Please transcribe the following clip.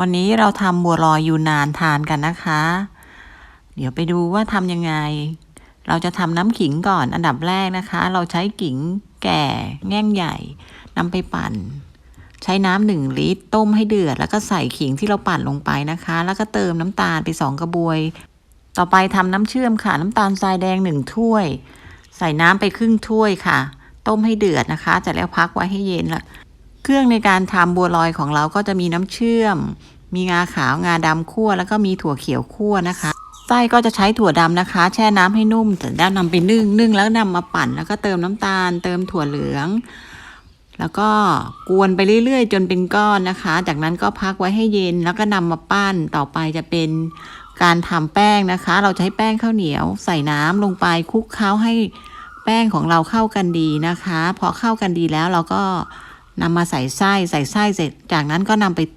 วันนี้เราทำบัวลอยยูนานทานกันนะคะ เดี๋ยวไปดูว่าทำยังไง เราจะทำน้ำขิงก่อนอันดับแรกนะคะ เราใช้ขิงแก่แง่งใหญ่นำไปปั่น ใช้น้ำหนึ่งลิตร ต้มให้เดือด แล้วก็ใส่ขิงที่เราปั่นลงไปนะคะ แล้วก็เติมน้ำตาลไปสองกระบวย ต่อไปทำน้ำเชื่อมค่ะ น้ำตาลทรายแดงหนึ่งถ้วย ใส่น้ำไปครึ่งถ้วยค่ะ ต้มให้เดือดนะคะจะแล้วพักไว้ให้เย็นละ เครื่องในการทำบัวลอยของเราก็จะมีน้ำเชื่อม มีงาขาวงาดำคั่ว แล้วก็มีถั่วเขียวคั่วนะคะไส้ก็จะใช้ถั่วดำนะคะ แช่น้ำให้นุ่มเสร็จแล้วนำไปนึ่งนึ่งแล้วนำมาปั่น แล้วก็เติมน้ำตาล เติมถั่วเหลือง แล้วก็กวนไปเรื่อยๆ จนเป็นก้อนนะคะ จากนั้นก็พักไว้ให้เย็นแล้วก็นำมาปั้นต่อไปจะเป็นการทำแป้งนะคะ เราใช้แป้งข้าวเหนียว ใส่น้ำลงไปคลุกเคล้าให้แป้งของเราเข้ากันดีนะคะ พอเข้ากันดีแล้วเราก็ นำมาใส่ไส้ใส่ไส้เสร็จ จากนั้นก็นำไปต้ม